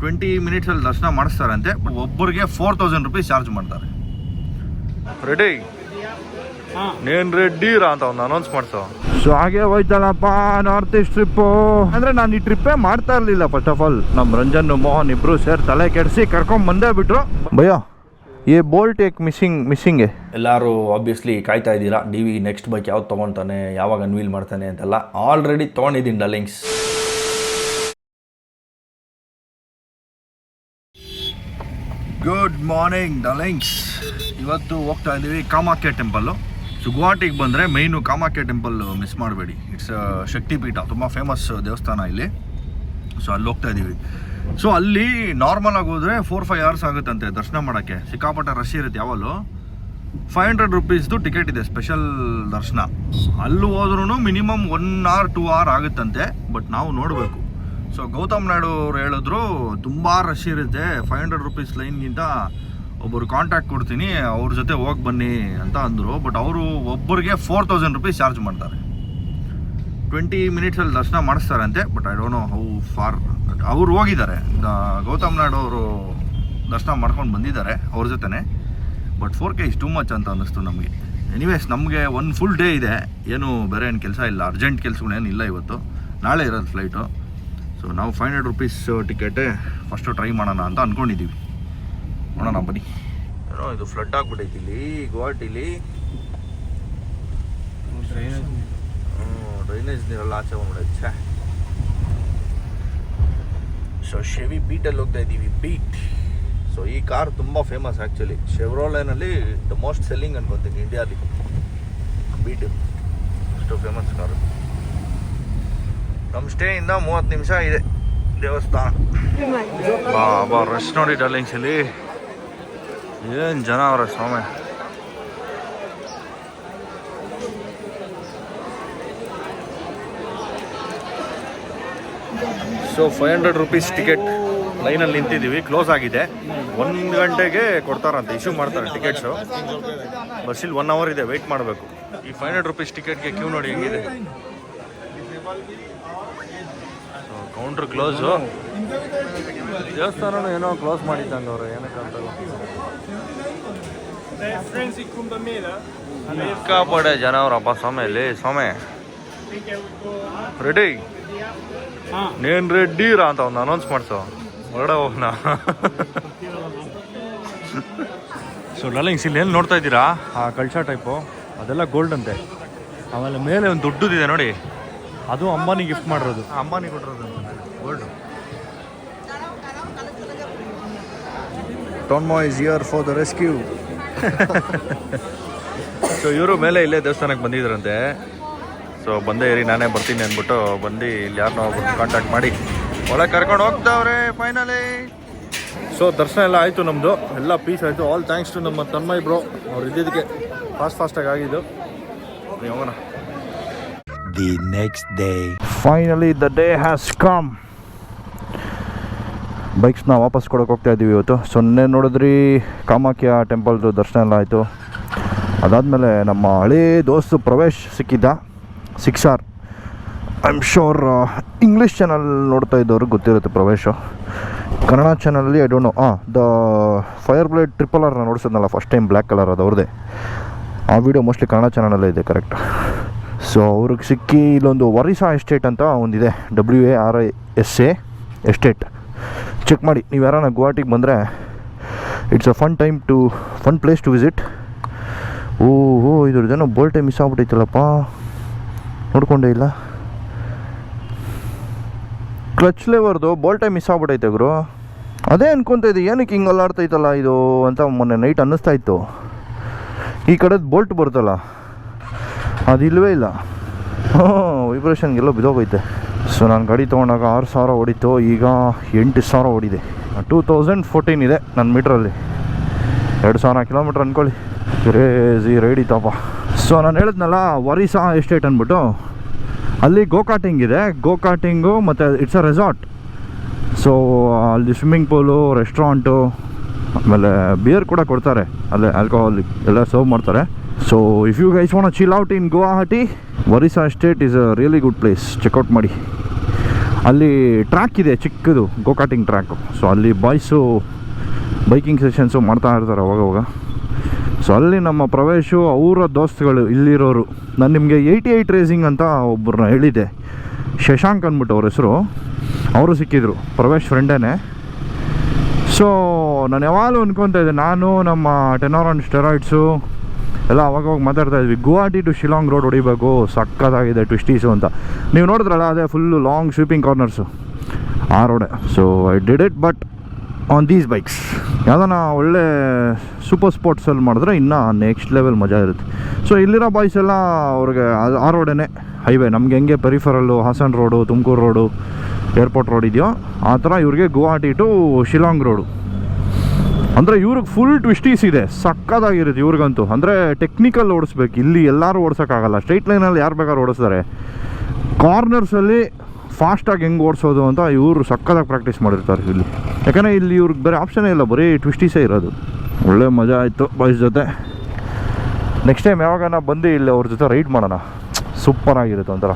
Twenty ಮಿನಿಟ್ಸಲ್ಲಿ ದರ್ಶನ ಮಾಡಿಸ್ತಾರಂತೆ ಒಬ್ಬರಿಗೆ ಫೋರ್ ತೌಸಂಡ್ ರುಪೀಸ್ ಚಾರ್ಜ್ ಮಾಡ್ತಾರೆ. ರೆಡಿ ನೇನ್ ರೆಡ್ಡಿರಾ ಅಂತ ಒಂದು ಅನೌನ್ಸ್ ಮಾಡ್ತಾವ ಸೊ ಹಾಗೆ ಹೋಯ್ತಲ್ಲಪ್ಪ ನಾರ್ತ್ ಈಸ್ಟ್ ಟ್ರಿಪ್ಪು ಅಂದ್ರೆ ನಾನು ಈ ಟ್ರಿಪ್ಪೇ ಮಾಡ್ತಾ ಇರಲಿಲ್ಲ ಫಸ್ಟ್ ಆಫ್ ಆಲ್ ನಮ್ಮ ರಂಜನ್ ಮೋಹನ್ ಇಬ್ರು ಸೇರ್ ತಲೆ ಕೆಡಿಸಿ ಕರ್ಕೊಂಡ್ ಬಂದೇ ಬಿಟ್ರು. ಭಯ ಏ ಬೋಲ್ಟ್ ಏಕ್ ಮಿಸ್ಸಿಂಗ್ ಮಿಸ್ಸಿಂಗ್ ಎಲ್ಲರೂ ಆಬ್ವಿಯಸ್ಲಿ ಕಾಯ್ತಾ ಇದ್ದೀರಾ ಡಿ ವಿ ನೆಕ್ಸ್ಟ್ ಬೈಕ್ ಯಾವ್ದು ತೊಗೊಳ್ತಾನೆ ಯಾವಾಗ ಅನ್ವೀಲ್ ಮಾಡ್ತಾನೆ ಅಂತೆಲ್ಲ. ಆಲ್ರೆಡಿ ತೊಗೊಂಡಿದ್ದೀನಿ ಡಲಿಂಗ್ಸ್ ಗುಡ್ ಮಾರ್ನಿಂಗ್ ಡಲಿಂಗ್ಸ್ ಇವತ್ತು ಹೋಗ್ತಾ ಇದ್ದೀವಿ ಕಾಮಾಖ್ಯ ಟೆಂಪಲ್ಲು ಸೊ ಗುವಾಹಟಿಗೆ ಬಂದರೆ ಮೈನು ಕಾಮಾಖ್ಯ ಟೆಂಪಲ್ ಮಿಸ್ ಮಾಡಬೇಡಿ. ಇಟ್ಸ್ ಶಕ್ತಿಪೀಠ, ತುಂಬ ಫೇಮಸ್ ದೇವಸ್ಥಾನ ಇಲ್ಲಿ. ಸೊ ಅಲ್ಲಿ ಹೋಗ್ತಾ ಇದ್ದೀವಿ. ಸೊ ಅಲ್ಲಿ ನಾರ್ಮಲ್ ಆಗಿ ಹೋದರೆ ಫೋರ್ ಫೈವ್ ಅವರ್ಸ್ ಆಗುತ್ತಂತೆ ದರ್ಶನ ಮಾಡೋಕ್ಕೆ. ಸಿಕ್ಕಾಪಟ್ಟೆ ರಶ್ ಇರುತ್ತೆ ಯಾವಲ್ಲೂ ಫೈವ್ ಹಂಡ್ರೆಡ್ ರುಪೀಸ್ದು ಟಿಕೆಟ್ ಇದೆ ಸ್ಪೆಷಲ್ ದರ್ಶನ. ಅಲ್ಲಿ ಹೋದ್ರೂ minimum one hour two hour ಆಗುತ್ತಂತೆ but ನಾವು ನೋಡಬೇಕು. ಸೊ ಗೌತಮ್ ನಾಯ್ಡು ಅವ್ರು ಹೇಳಿದ್ರು, ತುಂಬ ರಶ್ ಇರುತ್ತೆ. ಫೈವ್ ಹಂಡ್ರೆಡ್ ರುಪೀಸ್ ಲೈನ್ಗಿಂತ ಒಬ್ಬರು ಕಾಂಟ್ಯಾಕ್ಟ್ ಕೊಡ್ತೀನಿ, ಅವ್ರ ಜೊತೆ ಹೋಗಿ ಬನ್ನಿ ಅಂತ ಅಂದರು. ಬಟ್ ಅವರು ಒಬ್ಬರಿಗೆ ಫೋರ್ ತೌಸಂಡ್ ರುಪೀಸ್ ಚಾರ್ಜ್ ಮಾಡ್ತಾರೆ. ಟ್ವೆಂಟಿ ಮಿನಿಟ್ಸಲ್ಲಿ ದರ್ಶನ ಮಾಡಿಸ್ತಾರಂತೆ but I don't know how far ಅವ್ರು ಹೋಗಿದ್ದಾರೆ. ಗೌತಮ್ ನಾಯ್ಡು ಅವರು ದರ್ಶನ ಮಾಡ್ಕೊಂಡು ಬಂದಿದ್ದಾರೆ ಅವ್ರ ಜೊತೆನೆ. But four K is too much ಅಂತ ಅನ್ನಿಸ್ತು ನಮಗೆ. ಎನಿವೇಸ್ ನಮಗೆ ಒಂದು ಫುಲ್ ಡೇ ಇದೆ. ಏನು ಬೇರೆ ಏನು ಕೆಲಸ ಇಲ್ಲ. ಅರ್ಜೆಂಟ್ ಕೆಲಸಗಳೇನು ಇಲ್ಲ ಇವತ್ತು. ನಾಳೆ ಇರೋದು ಫ್ಲೈಟು ಸೊ ನಾವು ಫೈವ್ ಹಂಡ್ರೆಡ್ ರುಪೀಸ್ ಟಿಕೆಟೇ ಫಸ್ಟು ಟ್ರೈ ಮಾಡೋಣ ಅಂತ ಅಂದ್ಕೊಂಡಿದ್ದೀವಿ ನೋಡೋಣ ಬನ್ನಿ. ಏನೋ ಇದು ಫ್ಲಡ್ ಆಗಿಬಿಟ್ಟೈತಿ ಇಲ್ಲಿ ಗುವಾಹಟಿಲಿ ಡ್ರೈನೇಜ್ ನೀರೆಲ್ಲ ಆಚೆ ಬಂದ್ಬಿಡೈತೆ ಛೇ. ಸೊ ಶೆವಿ ಬೀಟಲ್ಲಿ ಹೋಗ್ತಾ ಇದ್ದೀವಿ ಬೀಟ್ ಸೊ ಈ ಕಾರ್ ತುಂಬ ಫೇಮಸ್ ಆ್ಯಕ್ಚುಲಿ ಶೆವ್ರೋಲೈನಲ್ಲಿ ದ ಮೋಸ್ಟ್ ಸೆಲ್ಲಿಂಗ್ ಅನ್ಕೊತೀನಿ ಇಂಡಿಯಾದಲ್ಲಿ ಬೀಟ್ ಅಷ್ಟು ಫೇಮಸ್ ಕಾರು ನಮ್ಮ ಸ್ಟೇಯಿಂದ ಮೂವತ್ತು ನಿಮಿಷ ಇದೆ ದೇವಸ್ಥಾನ. ಬಾ ರಶ್ ನೋಡಿ ಡಾರ್ಲಿಂಗ್ಸ್ ಇಲ್ಲಿ. ಏನು ಜನ ಅವರ ಸ್ವಾಮಿ? So five hundred rupees ticket ಲೈನಲ್ಲಿ ನಿಂತಿದ್ದೀವಿ. ಕ್ಲೋಸ್ ಆಗಿದೆ. ಒಂದು ಗಂಟೆಗೆ ಕೊಡ್ತಾರಂತೆ. ಇಶ್ಯೂ ಮಾಡ್ತಾರೆ ಟಿಕೆಟ್ಸು ಬಸ್ಸಲ್ಲಿ ಒನ್ ಅವರ್ ಇದೆ. ವೆಯ್ಟ್ ಮಾಡಬೇಕು. ಈ ಫೈವ್ ಹಂಡ್ರೆಡ್ ರುಪೀಸ್ ಟಿಕೆಟ್ಗೆ ಕ್ಯೂ ನೋಡಿ ಹೆಂಗಿದೆ. ಕೌಂಟ್ರ್ ಕ್ಲೋಸು ದೇವಸ್ಥಾನನೂ ಏನೋ ಕ್ಲೋಸ್ ಮಾಡಿದ್ದಂಗೆ ಅವರು ಏನಕ್ಕಂತ ಸಿಕ್ಕಾಪಡೆ ಜನ ಅವರಪ್ಪ ಸ್ವಾಮಿಯಲ್ಲಿ ಸ್ವಾಮಿ ರೆಡಿ ನೀನು ರೆಡ್ಡಿ ರಾ ಅಂತ ಒಂದು ಅನೌನ್ಸ್ ಮಾಡ್ಸೋ. ಹೊರಡ ಹೋಗ್ನ. ಸೊ ಡಾರ್ಲಿಂಗ್ಸ್ ಇಲ್ಲಿ ನೋಡ್ತಾ ಇದ್ದೀರಾ? ಆ ಕಳ್ಸಾ ಟೈಪು ಅದೆಲ್ಲ ಗೋಲ್ಡ್ ಅಂತೆ. ಆಮೇಲೆ ಮೇಲೆ ಒಂದು ದೊಡ್ಡದಿದೆ ನೋಡಿ. ಅದು ಅಂಬಾನಿ ಗಿಫ್ಟ್ ಮಾಡಿರೋದು. ಅಂಬಾನಿ ಕೊಟ್ಟಿರೋದು. ಟೋನ್ಮೋ is here for the rescue so ಇವರು ಮೇಲೆ ಇಲ್ಲೇ ದೇವಸ್ಥಾನಕ್ಕೆ ಬಂದಿದ್ರಂತೆ. ಸೊ ಬಂದೇ ಇರಿ ನಾನೇ ಬರ್ತೀನಿ ಅಂದ್ಬಿಟ್ಟು ಬಂದು ಇಲ್ಲಿ ಯಾರನ್ನೋ ಒಬ್ಬರು ಕಾಂಟ್ಯಾಕ್ಟ್ ಮಾಡಿ. ಒಳಗೆ ಕರ್ಕೊಂಡು ಹೋಗ್ತಾವ್ರೆ ಫೈನಲಿ ಸೊ ದರ್ಶನ ಎಲ್ಲ ಆಯಿತು ನಮ್ಮದು ಎಲ್ಲ ಪೀಸ್ ಆಯಿತು. ಆಲ್ ಥ್ಯಾಂಕ್ಸ್ ಟು ನಮ್ಮ ತನ್ಮಯ್ ಬ್ರೋ ಅವ್ರು ಇದ್ದಿದ್ದಕ್ಕೆ ಫಾಸ್ಟ್ ಫಾಸ್ಟಾಗಿ ಆಗಿದ್ದು. ಹೋಗೋಣ. The next day finally the day has come ಬೈಕ್ಸ್ನ ವಾಪಸ್ ಕೊಡೋಕೆ ಹೋಗ್ತಾ ಇದ್ದೀವಿ ಇವತ್ತು. ಸೊನ್ನೆ ನೋಡಿದ್ರಿ ಕಾಮಾಖ್ಯ ಟೆಂಪಲ್ದು ದರ್ಶನ ಎಲ್ಲ ಆಯಿತು. ಅದಾದಮೇಲೆ ನಮ್ಮ ಹಳೇ ದೋಸ್ತು Pravesh ಸಿಕ್ಕಿದ್ದ. Six R I am sure English channel ನೋಡ್ತಾ ಇದ್ದವ್ರಿಗೆ ಗೊತ್ತಿರುತ್ತೆ ಪ್ರವೇಶು. ಕನ್ನಡ ಚಾನಲಲ್ಲಿ ಐ ಡೋಂಟ್ ನೋ ಹಾಂ ದ ಫೈರ್ ಬ್ಲೇಡ್ ಟ್ರಿಪಲ್ ಆರ್ನ ನೋಡಿಸಿದ್ನಲ್ಲ ಫಸ್ಟ್ ಟೈಮ್ ಬ್ಲ್ಯಾಕ್ ಕಲರ್ ಅದು ಅವ್ರದ್ದೇ ಆ ವಿಡಿಯೋ ಮೋಸ್ಟ್ಲಿ ಕನ್ನಡ ಚಾನಲಲ್ಲೇ ಇದೆ ಕರೆಕ್ಟ್ ಸೊ ಅವ್ರಿಗೆ ಸಿಕ್ಕಿ ಇಲ್ಲೊಂದು ವರಿಸಾ ಎಸ್ಟೇಟ್ ಅಂತ ಒಂದಿದೆ W A R I S A estate check ಮಾಡಿ. ನೀವು ಯಾರನ್ನ ಗುವಾಹಟಿಗೆ ಬಂದರೆ it's a fun time to fun place to visit ಓಹೋ ಇದ್ರದ್ದೇನೋ ಬೋಲ್ಟೆ ಮಿಸ್ ಆಗ್ಬಿಟ್ಟೈತಲ್ಲಪ್ಪ ನೋಡ್ಕೊಂಡೇ ಇಲ್ಲ. ಕ್ಲಚ್ ಲೇವರ್ದು ಬೋಲ್ಟೆ ಮಿಸ್ ಆಗ್ಬಿಟ್ಟೈತೆ ಗುರು. ಅದೇ ಅನ್ಕೊಂತ ಇದೆ ಏನಕ್ಕೆ ಹಿಂಗೆ ಅಲ್ಲಾಡ್ತೈತಲ್ಲ ಇದು ಅಂತ ಮೊನ್ನೆ ನೈಟ್ ಅನ್ನಿಸ್ತಾ ಇತ್ತು. ಈ ಕಡೆದು ಬೋಲ್ಟ್ ಬರುತ್ತಲ್ಲ ಅದು ಇಲ್ಲವೇ ಇಲ್ಲ. ಹಾಂ ವೈಬ್ರೇಷನ್ಗೆಲ್ಲ ಬಿದ್ದೋಗೈತೆ ಸೊ ನಾನು ಗಾಡಿ ತೊಗೊಂಡಾಗ ಆರು ಸಾವಿರ ಹೊಡಿತು ಈಗ ಎಂಟು ಸಾವಿರ ಹೊಡಿದೆ ಟೂ ತೌಸಂಡ್ ಫೋರ್ಟೀನ್ ಇದೆ ನನ್ನ ಮೀಟ್ರಲ್ಲಿ. ಎರಡು ಸಾವಿರ ಕಿಲೋಮೀಟ್ರ್ ಅಂದ್ಕೊಳ್ಳಿ ಕ್ರೇಜಿ ರೈಡ್ ಇತ್ತಪ್ಪ ಸೊ ನಾನು ಹೇಳಿದ್ನಲ್ಲ ವರಿಸಾ ಎಸ್ಟೇಟ್ ಅಂದ್ಬಿಟ್ಟು ಅಲ್ಲಿ ಗೋಕಾಟಿಂಗ್ ಇದೆ. ಗೋಕಾಟಿಂಗು ಮತ್ತು ಇಟ್ಸ್ ಅ ರೆಸಾರ್ಟ್ ಸೊ ಅಲ್ಲಿ ಸ್ವಿಮ್ಮಿಂಗ್ ಪೂಲು ರೆಸ್ಟೋರೆಂಟು ಆಮೇಲೆ ಬಿಯರ್ ಕೂಡ ಕೊಡ್ತಾರೆ. ಅಲ್ಲೇ ಆಲ್ಕೋಹಾಲ್ ಎಲ್ಲ ಸರ್ವ್ ಮಾಡ್ತಾರೆ. So if you guys want chill out in Guwahati Orisa estate is a really good place check out ಮಾಡಿ ಅಲ್ಲಿ ಟ್ರ್ಯಾಕ್ ಇದೆ, ಚಿಕ್ಕದು ಗೋಕಾಟಿಂಗ್ ಟ್ರ್ಯಾಕು ಸೊ ಅಲ್ಲಿ ಬಾಯ್ಸು ಬೈಕಿಂಗ್ ಸೆಷನ್ಸು ಮಾಡ್ತಾ ಇರ್ತಾರೆ ಅವಾಗವಾಗ ಸೊ ಅಲ್ಲಿ ನಮ್ಮ ಪ್ರವೇಶು ಅವರ ದೋಸ್ತುಗಳು ಇಲ್ಲಿರೋರು. ನಾನು ನಿಮಗೆ ಏಯ್ಟಿ ಏಯ್ಟ್ ರೇಸಿಂಗ್ ಅಂತ ಒಬ್ಬರನ್ನ ಹೇಳಿದ್ದೆ. ಶಶಾಂಕ್ ಅಂದ್ಬಿಟ್ಟು ಅವ್ರ ಹೆಸರು. ಅವರು ಸಿಕ್ಕಿದ್ರು, ಪ್ರವೇಶ್ ಫ್ರೆಂಡೇ ಸೊ ನಾನು ಯಾವಾಗಲೂ ಅಂದ್ಕೊತಾ ಇದ್ದೆ, ನಾನು, ನಮ್ಮ ಟೆನಾರ್ ಆನ್ ಸ್ಟೆರಾಯ್ಡ್ಸು ಎಲ್ಲ ಅವಾಗವಾಗ ಮಾತಾಡ್ತಾ ಇದ್ವಿ. ಗುವಾಹಟಿ ಟು ಶಿಲಾಂಗ್ ರೋಡ್ ಹೊಡಿಬೇಕು. ಸಕ್ಕತ್ತಾಗಿದೆ ಟ್ವಿಸ್ಟೀಸು ಅಂತ. ನೀವು ನೋಡಿದ್ರಲ್ಲ, ಅದೇ ಫುಲ್ಲು ಲಾಂಗ್ ಸ್ವೀಪಿಂಗ್ ಕಾರ್ನರ್ಸು ಆ ರೋಡೆ so I did it but on these bikes ಯಾವ್ದಾನ ಒಳ್ಳೆ ಸೂಪರ್ ಸ್ಪೋರ್ಟ್ಸಲ್ಲಿ ಮಾಡಿದ್ರೆ ಇನ್ನೂ ನೆಕ್ಸ್ಟ್ ಲೆವೆಲ್ ಮಜಾ ಇರುತ್ತೆ. ಸೊ ಇಲ್ಲಿರೋ ಬಾಯ್ಸ್ ಎಲ್ಲ ಅವ್ರಿಗೆ ಆ ರೋಡೇ ಹೈವೇ ನಮ್ಗೆ ಹೆಂಗೆ peripheral Hassan road Tumakuru road airport road ಇದೆಯೋ, ಆ ಥರ ಇವ್ರಿಗೆ ಗುವಾಹಟಿ ಟು ಶಿಲಾಂಗ್ ರೋಡು ಅಂದರೆ ಇವ್ರಿಗೆ ಫುಲ್ ಟ್ವಿಸ್ಟೀಸ್ ಇದೆ. ಸಕ್ಕದಾಗಿರುತ್ತೆ ಇವ್ರಿಗಂತೂ. ಅಂದರೆ ಟೆಕ್ನಿಕಲ್ ಓಡಿಸ್ಬೇಕು. ಇಲ್ಲಿ ಎಲ್ಲರೂ ಓಡಿಸೋಕ್ಕಾಗಲ್ಲ. ಸ್ಟ್ರೈಟ್ ಲೈನಲ್ಲಿ ಯಾರು ಬೇಕಾದ್ರೂ ಓಡಿಸ್ತಾರೆ. ಕಾರ್ನರ್ಸಲ್ಲಿ ಫಾಸ್ಟಾಗಿ ಹೆಂಗೆ ಓಡಿಸೋದು ಅಂತ ಇವರು ಸಕ್ಕದಾಗಿ ಪ್ರಾಕ್ಟೀಸ್ ಮಾಡಿರ್ತಾರೆ ಇಲ್ಲಿ. ಯಾಕಂದರೆ ಇಲ್ಲಿ ಇವ್ರಿಗೆ ಬೇರೆ ಆಪ್ಷನೇ ಇಲ್ಲ. ಬರೀ ಟ್ವಿಸ್ಟೀಸೇ ಇರೋದು. ಒಳ್ಳೆ ಮಜಾ ಆಯಿತು ಬಾಯ್ಸ್ ಜೊತೆ. ನೆಕ್ಸ್ಟ್ ಟೈಮ್ ಯಾವಾಗ ಬಂದು ಇಲ್ಲಿ ಅವ್ರ ಜೊತೆ ರೈಡ್ ಮಾಡೋಣ. ಸೂಪರ್ ಆಗಿರುತ್ತೆ ಒಂಥರ.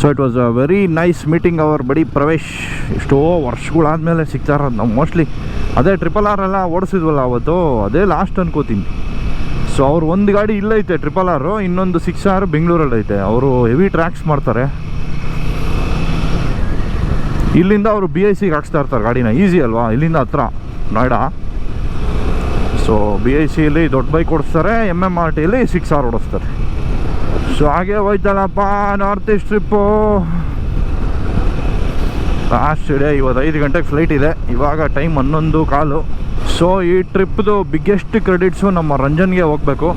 So it was a very nice meeting our buddy Pravesh ಎಷ್ಟೋ ವರ್ಷಗಳಾದಮೇಲೆ ಸಿಗ್ತಾರ ನಾವು ಮೋಸ್ಟ್ಲಿ ಅದೇ ಟ್ರಿಪಲ್ ಆರ್ ಎಲ್ಲ ಓಡಿಸಿದ್ವಲ್ಲ ಅವತ್ತು, ಅದೇ ಲಾಸ್ಟ್ ಅನ್ಕೋತೀನಿ. ಸೊ ಅವ್ರು ಒಂದು ಗಾಡಿ ಇಲ್ಲೈತೆ ಟ್ರಿಪಲ್ ಆರು ಇನ್ನೊಂದು ಸಿಕ್ಸ್ ಆರ್ ಬೆಂಗಳೂರಲ್ಲಿ ಐತೆ. ಅವರು ಹೆವಿ ಟ್ರ್ಯಾಕ್ಸ್ ಮಾಡ್ತಾರೆ. ಇಲ್ಲಿಂದ ಅವರು ಬಿ ಐ ಸಿಗೆ ಹಾಕ್ಸ್ತಾ ಇರ್ತಾರೆ ಗಾಡಿನ ಈಸಿ ಅಲ್ವಾ? ಇಲ್ಲಿಂದ ಹತ್ರ ನೋಯ್ಡಾ ಸೊ ಬಿ ಐ ಸಿಯಲ್ಲಿ ದೊಡ್ಡ ಬೈಕ್ ಓಡಿಸ್ತಾರೆ ಎಂ ಎಂ ಆರ್ ಟಿಯಲ್ಲಿ ಸಿಕ್ಸ್ ಆರ್ ಓಡಿಸ್ತಾರೆ. ಸೊ ಹಾಗೆ ಹೋಯ್ತಲ್ಲಪ್ಪ north east trip last day ಇವತ್ತು ಐದು ಗಂಟೆಗೆ ಫ್ಲೈಟ್ ಇದೆ. ಇವಾಗ ಟೈಮ್ ಹನ್ನೊಂದು ಕಾಲು. ಸೊ ಈ ಟ್ರಿಪ್ದು ಬಿಗ್ಗೆಸ್ಟ್ ಕ್ರೆಡಿಟ್ಸು ನಮ್ಮ ರಂಜನ್ಗೆ ಹೋಗಬೇಕು.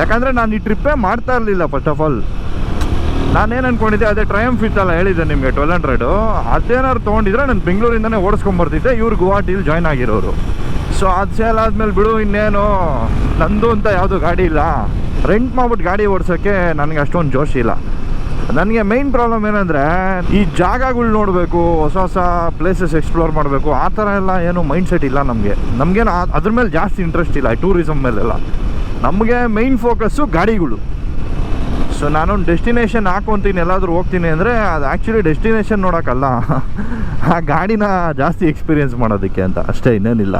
ಯಾಕಂದರೆ ನಾನು ಈ ಟ್ರಿಪ್ಪೇ ಮಾಡ್ತಾ ಇರಲಿಲ್ಲ ಫಸ್ಟ್ ಆಫ್ ಆಲ್ ನಾನೇನು ಅನ್ಕೊಂಡಿದ್ದೆ, ಅದೇ ಟ್ರಯಂಫ್ ಇತ್ತಲ್ಲ, ಹೇಳಿದ್ದೆ ನಿಮಗೆ ಟ್ವೆಲ್ ಹಂಡ್ರೆಡು ಅದೇನಾದ್ರು ತೊಗೊಂಡಿದ್ರೆ ನಾನು ಬೆಂಗಳೂರಿಂದನೇ ಓಡಿಸ್ಕೊಂಬರ್ತಿದ್ದೆ ಇವ್ರು ಗುವಾಹಟಿಲಿ ಜಾಯ್ನ್ ಆಗಿರೋರು. ಸೊ ಅದು ಸೇಲ್ ಆದಮೇಲೆ ಬಿಡು, ಇನ್ನೇನು. ನಂದು ಅಂತ ಯಾವುದು ಗಾಡಿ ಇಲ್ಲ. ರೆಂಟ್ ಮಾಡ್ಬಿಟ್ಟು ಗಾಡಿ ಓಡಿಸೋಕ್ಕೆ ನನಗೆ ಅಷ್ಟೊಂದು ಜೋಶ್ ಇಲ್ಲ. ನನಗೆ ಮೈನ್ ಪ್ರಾಬ್ಲಮ್ ಏನಂದರೆ, ಈ ಜಾಗಗಳು ನೋಡಬೇಕು, ಹೊಸ ಹೊಸ ಪ್ಲೇಸಸ್ ಎಕ್ಸ್ಪ್ಲೋರ್ ಮಾಡಬೇಕು, ಆ ಥರ ಎಲ್ಲ ಏನು ಮೈಂಡ್ ಸೆಟ್ ಇಲ್ಲ ನಮಗೆ. ನಮಗೇನು ಅದ್ರ ಮೇಲೆ ಜಾಸ್ತಿ ಇಂಟ್ರೆಸ್ಟ್ ಇಲ್ಲ ಟೂರಿಸಮ್ ಮೇಲೆಲ್ಲ. ನಮಗೆ ಮೈನ್ ಫೋಕಸ್ಸು ಗಾಡಿಗಳು. ಸೊ ನಾನೊಂದು ಡೆಸ್ಟಿನೇಷನ್ ಹಾಕೊತೀನಿ, ಎಲ್ಲಾದರೂ ಹೋಗ್ತೀನಿ ಅಂದರೆ, ಅದು ಆ್ಯಕ್ಚುಲಿ ಡೆಸ್ಟಿನೇಷನ್ ನೋಡೋಕ್ಕಲ್ಲ. ಆ ಗಾಡಿನ ಜಾಸ್ತಿ ಎಕ್ಸ್ಪೀರಿಯೆನ್ಸ್ ಮಾಡೋದಕ್ಕೆ ಅಂತ. ಅಷ್ಟೇ ಇನ್ನೇನಿಲ್ಲ.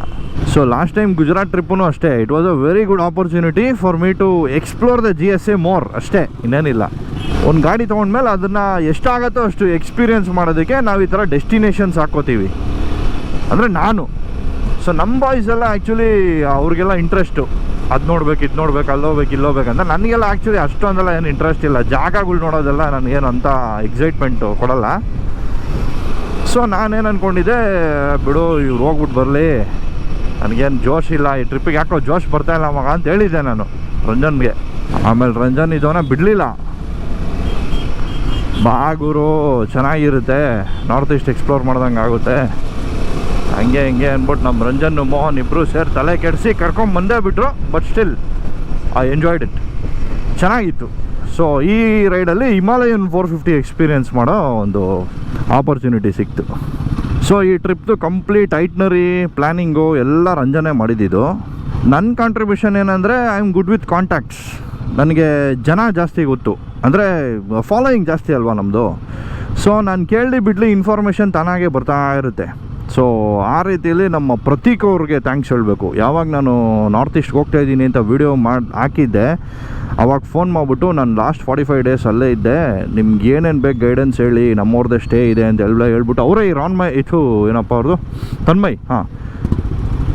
So last time Gujarat trip ಅಷ್ಟೇ. It was a very good opportunity for me to explore the G S A more ಅಷ್ಟೇ, ಇನ್ನೇನಿಲ್ಲ. ಒಂದು ಗಾಡಿ ತೊಗೊಂಡ್ಮೇಲೆ ಅದನ್ನು ಎಷ್ಟಾಗತ್ತೋ ಅಷ್ಟು ಎಕ್ಸ್ಪೀರಿಯೆನ್ಸ್ ಮಾಡೋದಕ್ಕೆ ನಾವು ಈ ಥರ ಡೆಸ್ಟಿನೇಷನ್ಸ್ ಹಾಕ್ಕೋತೀವಿ ಅಂದರೆ ನಾನು. ಸೊ ನಮ್ಮ ಬಾಯ್ಸ್ ಎಲ್ಲ ಆ್ಯಕ್ಚುಲಿ ಅವ್ರಿಗೆಲ್ಲ ಇಂಟ್ರೆಸ್ಟು ಅದು ನೋಡ್ಬೇಕು, ಇದು ನೋಡ್ಬೇಕು, ಅಲ್ಲೋಗ್ಬೇಕು ಹೋಗ್ಬೇಕು ಇಲ್ಲಿ ಹೋಗ್ಬೇಕು ಅಂತ. ನನಗೆಲ್ಲ ಆ್ಯಕ್ಚುಲಿ ಅಷ್ಟೊಂದೆಲ್ಲ ಏನು ಇಂಟ್ರೆಸ್ಟ್ ಇಲ್ಲ. ಜಾಗಗಳು ನೋಡೋದೆಲ್ಲ ನನಗೇನು ಅಂತ ಎಕ್ಸೈಟ್ಮೆಂಟು ಕೊಡಲ್ಲ. ಸೊ ನಾನೇನು ಅಂದ್ಕೊಂಡಿದ್ದೆ ಬಿಡು, ಇವ್ರು ಹೋಗ್ಬಿಟ್ಟು ಬರಲಿ. ನನಗೇನು ಜೋಶ್ ಇಲ್ಲ, ಈ ಟ್ರಿಪ್ಪಿಗೆ ಯಾಕೋ ಜೋಶ್ ಬರ್ತಾ ಇಲ್ಲ ಮಗ ಅಂತ ಹೇಳಿದ್ದೆ ನಾನು ರಂಜನ್ಗೆ. ಆಮೇಲೆ ರಂಜನ್ ಇದೋನ ಬಿಡಲಿಲ್ಲ. ಬಾಗೂರು ಚೆನ್ನಾಗಿರುತ್ತೆ. ನಾರ್ತ್ ಈಸ್ಟ್ ಎಕ್ಸ್ಪ್ಲೋರ್ ಮಾಡ್ದಂಗೆ ಆಗುತ್ತೆ. ಹಂಗೆ ಹಿಂಗೆ ಅಂದ್ಬಿಟ್ಟು ನಮ್ಮ ರಂಜನ್, ಮೋಹನ್ ಇಬ್ಬರು ಸೇರಿ ತಲೆ ಕೆಡಿಸಿ ಕರ್ಕೊಂಡು ಬಂದೇ ಬಿಟ್ರು but still I enjoyed it ಚೆನ್ನಾಗಿತ್ತು. ಸೊ ಈ ರೈಡಲ್ಲಿ ಹಿಮಾಲಯನ್ ಫೋರ್ ಫಿಫ್ಟಿ ಎಕ್ಸ್ಪೀರಿಯೆನ್ಸ್ ಮಾಡೋ ಒಂದು ಆಪರ್ಚುನಿಟಿ ಸಿಕ್ತು. ಸೊ ಈ ಟ್ರಿಪ್ದು ಕಂಪ್ಲೀಟ್ ಐಟ್ನರಿ ಪ್ಲ್ಯಾನಿಂಗು ಎಲ್ಲ ರಂಜನೆ ಮಾಡಿದ್ದು. ನನ್ನ ಕಾಂಟ್ರಿಬ್ಯೂಷನ್ ಏನಂದರೆ I am good with contacts ನನಗೆ ಜನ ಜಾಸ್ತಿ ಗೊತ್ತು. ಅಂದರೆ ಫಾಲೋಯಿಂಗ್ ಜಾಸ್ತಿ ಅಲ್ವಾ ನಮ್ಮದು ಸೊ ನಾನು ಕೇಳಿ ಬಿಡಲಿ ಇನ್ಫಾರ್ಮೇಷನ್ ತಾನಾಗೆ ಬರ್ತಾ ಇರುತ್ತೆ. ಸೊ ಆ ರೀತಿಯಲ್ಲಿ ನಮ್ಮ ಪ್ರತೀಕ್ ಅವ್ರಿಗೆ ಥ್ಯಾಂಕ್ಸ್ ಹೇಳಬೇಕು. ಯಾವಾಗ ನಾನು ನಾರ್ತ್ ಈಸ್ಟ್ಗೆ ಹೋಗ್ತಾ ಇದ್ದೀನಿ ಅಂತ ವಿಡಿಯೋ ಮಾಡಿ, ಹಾಕಿದ್ದೆ, ಅವಾಗ ಫೋನ್ ಮಾಡಿಬಿಟ್ಟು ನಾನು ಲಾಸ್ಟ್ ಫಾರ್ಟಿ ಫೈವ್ ಡೇಸ್ ಅಲ್ಲೇ ಇದ್ದೆ. ನಿಮ್ಗೆ ಏನೇನು ಬೇಕು ಗೈಡೆನ್ಸ್ ಹೇಳಿ, ನಮ್ಮವ್ರದ್ದೇ ಸ್ಟೇ ಇದೆ ಅಂತ ಎಲ್ಲ ಹೇಳ್ಬಿಟ್ಟು, ಅವರೇ ಈ ರಾನ್ಮೈ ಇಟ್ಟು ಏನಪ್ಪ ಅವ್ರದ್ದು ತನ್ಮಯ್ ಹಾಂ.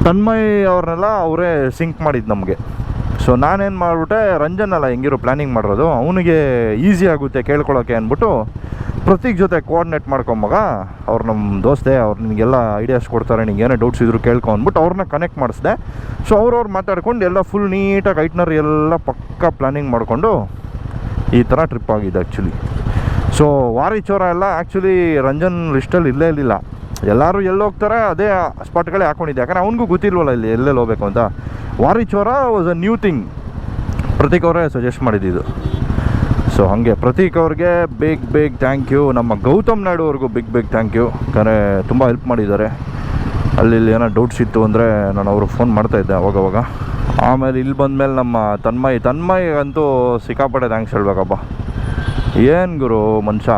ತನ್ಮಯ್ ಅವ್ರನ್ನೆಲ್ಲ ಅವರೇ ಸಿಂಕ್ ಮಾಡಿದ್ದು ನಮಗೆ. ಸೊ ನಾನೇನು ಮಾಡಿಬಿಟ್ಟೆ, ರಂಜನ್ ಅಲ್ಲ ಹೆಂಗಿರೋ ಪ್ಲ್ಯಾನಿಂಗ್ ಮಾಡಿರೋದು, ಅವನಿಗೆ ಈಸಿ ಆಗುತ್ತೆ ಕೇಳ್ಕೊಳ್ಳೋಕ್ಕೆ ಅಂದ್ಬಿಟ್ಟು ಪ್ರತೀಕ್ ಜೊತೆ ಕೋಆರ್ಡಿನೇಟ್ ಮಾಡ್ಕೊಂಬಾಗ ಅವ್ರು ನಮ್ಮ ದೋಸ್ತೆ, ಅವ್ರು ನಿಮಗೆಲ್ಲ ಐಡಿಯಾಸ್ ಕೊಡ್ತಾರೆ ನಿಂಗೆ ಏನೇ ಡೌಟ್ಸ್ ಇದ್ರು ಕೇಳ್ಕೊ ಅಂದ್ಬಿಟ್ಟು ಅವ್ರನ್ನ ಕನೆಕ್ಟ್ ಮಾಡಿಸ್ದೆ. ಸೊ ಅವ್ರವ್ರು ಮಾತಾಡ್ಕೊಂಡು ಎಲ್ಲ ಫುಲ್ ನೀಟಾಗಿ ಐಟ್ನರ್ ಎಲ್ಲ ಪಕ್ಕ ಪ್ಲ್ಯಾನಿಂಗ್ ಮಾಡಿಕೊಂಡು ಈ ಥರ ಟ್ರಿಪ್ ಆಗಿದೆ ಆ್ಯಕ್ಚುಲಿ ಸೊ ವಾರಿ ಚೋರ ಎಲ್ಲ ಆ್ಯಕ್ಚುಲಿ ರಂಜನ್ ಲಿಸ್ಟಲ್ಲಿ ಇಲ್ಲೇ ಇರಲಿಲ್ಲ. ಎಲ್ಲರೂ ಎಲ್ಲಿ ಹೋಗ್ತಾರೆ ಅದೇ ಸ್ಪಾಟ್ಗಳೇ ಹಾಕೊಂಡಿದ್ದೆ. ಯಾಕಂದರೆ ಅವನಿಗೂ ಗೊತ್ತಿಲ್ವಲ್ಲ ಇಲ್ಲಿ ಎಲ್ಲೆಲ್ಲಿ ಹೋಗ್ಬೇಕು ಅಂತ. Wari Chora was a new thing Prateek ಅವರೇ ಸಜೆಸ್ಟ್ ಮಾಡಿದ್ದು ಸೊ ಹಾಗೆ ಪ್ರತೀಕ್ ಅವ್ರಿಗೆ ಬಿಗ್ ಬಿಗ್ ಥ್ಯಾಂಕ್ ಯು ನಮ್ಮ ಗೌತಮ್ ನಾಯ್ಡು ಅವ್ರಿಗೂ ಬಿಗ್ ಬಿಗ್ ಥ್ಯಾಂಕ್ ಯು ಯಾಕಂದರೆ ತುಂಬ ಹೆಲ್ಪ್ ಮಾಡಿದ್ದಾರೆ. ಅಲ್ಲಿ ಏನೋ ಡೌಟ್ಸ್ ಇತ್ತು ಅಂದರೆ ನಾನು ಅವ್ರಿಗೆ ಫೋನ್ ಮಾಡ್ತಾಯಿದ್ದೆ ಅವಾಗವಾಗ. ಆಮೇಲೆ ಇಲ್ಲಿ ಬಂದಮೇಲೆ ನಮ್ಮ ತನ್ಮಯ್ ತನ್ಮಯ್ ಅಂತೂ ಸಿಕ್ಕಾಪಟ್ಟೆ ಥ್ಯಾಂಕ್ಸ್ ಹೇಳ್ಬೇಕಪ್ಪ. ಏನು ಗುರು, ಮನುಷ್ಯ?